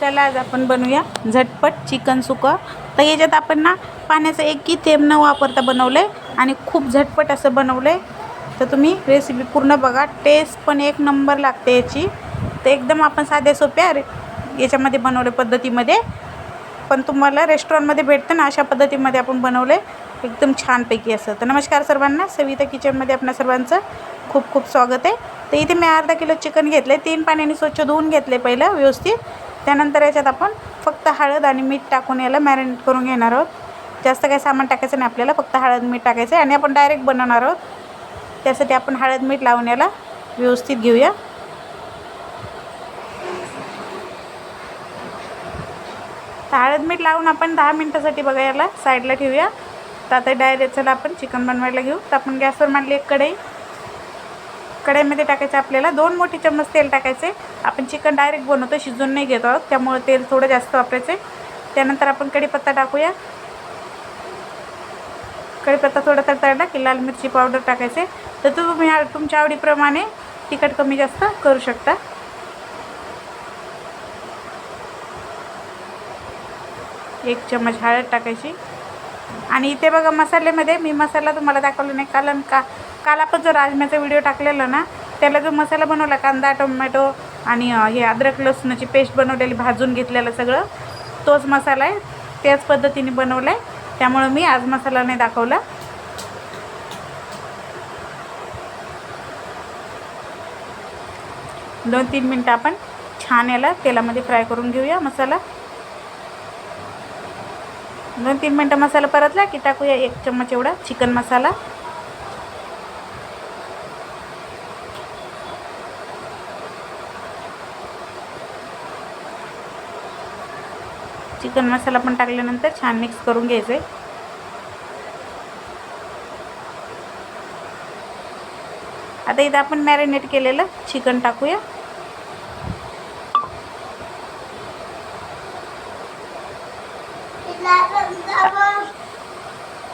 चला आज आपण बनवूया झटपट चिकन सुकं. तर याच्यात आपण ना पाण्याचं एकही थेंब न वापरता बनवलं आहे आणि खूप झटपट असं बनवलं आहे तर तुम्ही रेसिपी पूर्ण बघा. टेस्ट पण एक नंबर लागते याची. तर एकदम आपण साध्या सोप्या रे याच्यामध्ये बनवले पद्धतीमध्ये. पण तुम्हाला रेस्टॉरंटमध्ये भेटतं ना अशा पद्धतीमध्ये आपण बनवलं आहे एकदम छानपैकी असं. तर नमस्कार सर्वांना. सविता किचनमध्ये आपल्या सर्वांचं खूप खूप स्वागत आहे. तर इथे मी अर्धा किलो चिकन घेतलं आहे तीन पाण्याने स्वच्छ धुवून घेतले पहिलं व्यवस्थित. त्यानंतर याच्यात आपण फक्त हळद आणि मीठ टाकून याला मॅरिनेट करून घेणार आहोत. जास्त काही सामान टाकायचं नाही आपल्याला फक्त हळद मीठ टाकायचं आहे. आणि आपण डायरेक्ट बनवणार आहोत. त्यासाठी आपण हळद मीठ लावून याला व्यवस्थित घेऊया. तर हळद मीठ लावून आपण दहा मिनटासाठी बघा याला साईडला ठेवूया. तर आता डायरेक्ट चला आपण चिकन बनवायला घेऊ. तर आपण गॅसवर मांडली एक कढई. कढईमध्ये टाकायचं आपल्याला. दोन मोठे चम्मच तेल टाकायचे. आपण चिकन डायरेक्ट बनवतो शिजून नाही घेत आहोत. त्यामुळे तेल थोडं जास्त वापरायचं. त्यानंतर आपण कढीपत्ता टाकूया. कढीपत्ता थोडा तडतडला की लाल मिरची पावडर टाकायचे. तर तुम्ही तुमच्या आवडीप्रमाणे तिखट कमी जास्त करू शकता. एक चम्मच हळद टाकायची. आणि इथे बघा मसाल्यामध्ये मी मसाला तुम्हाला दाखवला नाही. कारण का काल आपण जो राजम्याचा व्हिडिओ टाकलेला ना त्याला जो मसाला बनवला कांदा टोमॅटो आणि हे अद्रक लसणाची पेस्ट बनवलेली भाजून घेतलेलं सगळं तोच मसाला आहे. त्याच पद्धतीने बनवला आहे त्यामुळं मी आज मसाला नाही दाखवला. दोन तीन मिनटं आपण छान याला तेलामध्ये फ्राय करून घेऊया मसाला. दोन तीन मिनटं मसाला परतला की टाकूया एक चम्मच एवढा चिकन मसाला. चिकन मसाला पण टाकल्यानंतर छान मिक्स करून घ्यायचं आहे आता इथं आपण मॅरिनेट केलेलं चिकन टाकूया.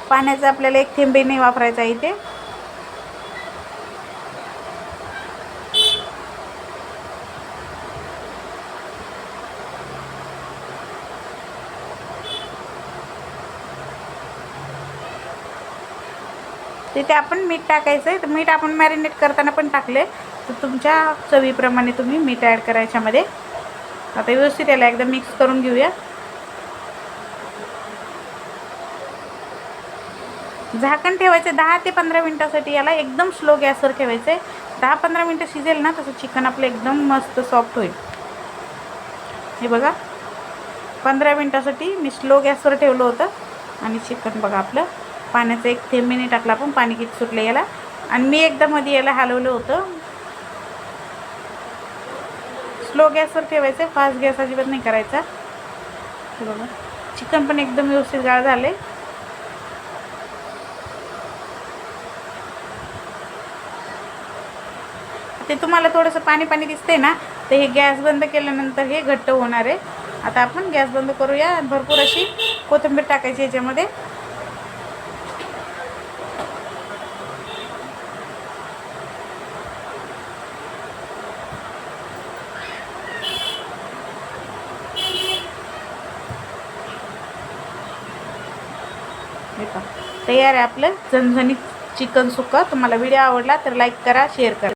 पाण्याचा आपल्याला एक थेंबे नाही वापरायचा इथे. तिथे आपण मीठ टाकायचं आहे तर मीठ आपण मॅरिनेट करताना पण टाकले तर तुमच्या चवीप्रमाणे तुम्ही मीठ ॲड करायच्यामध्ये आता व्यवस्थित याला एकदा मिक्स करून घेऊया. झाकण ठेवायचं दहा ते पंधरा मिनटासाठी याला एकदम स्लो गॅसवर ठेवायचं आहे. दहा पंधरा मिनटं शिजेल ना तसं चिकन आपलं एकदम मस्त सॉफ्ट होईल. हे बघा. पंधरा मिनटासाठी मी स्लो गॅसवर ठेवलं होतं. आणि चिकन बघा आपलं. पाण्याचं एक थेंब मिनिट टाकला पण पाणी किती सुटलं याला. आणि मी एकदा मध्ये याला हलवलं होतं. स्लो गॅसवर ठेवायचं फास्ट गॅस अजिबात नाही करायचा. हे बघा. चिकन पण एकदम व्यवस्थित गाळ झाले ते तुम्हाला थोडंसं पाणी पाणी दिसतंय ना तर हे गॅस बंद केल्यानंतर हे घट्ट होणार आहे. आता आपण गॅस बंद करूया भरपूर अशी कोथिंबीर टाकायची याच्यामध्ये. तयार आहे आपलं झणझणीत चिकन सुक्का तुम्हाला व्हिडिओ आवडला तर लाईक करा शेअर करा.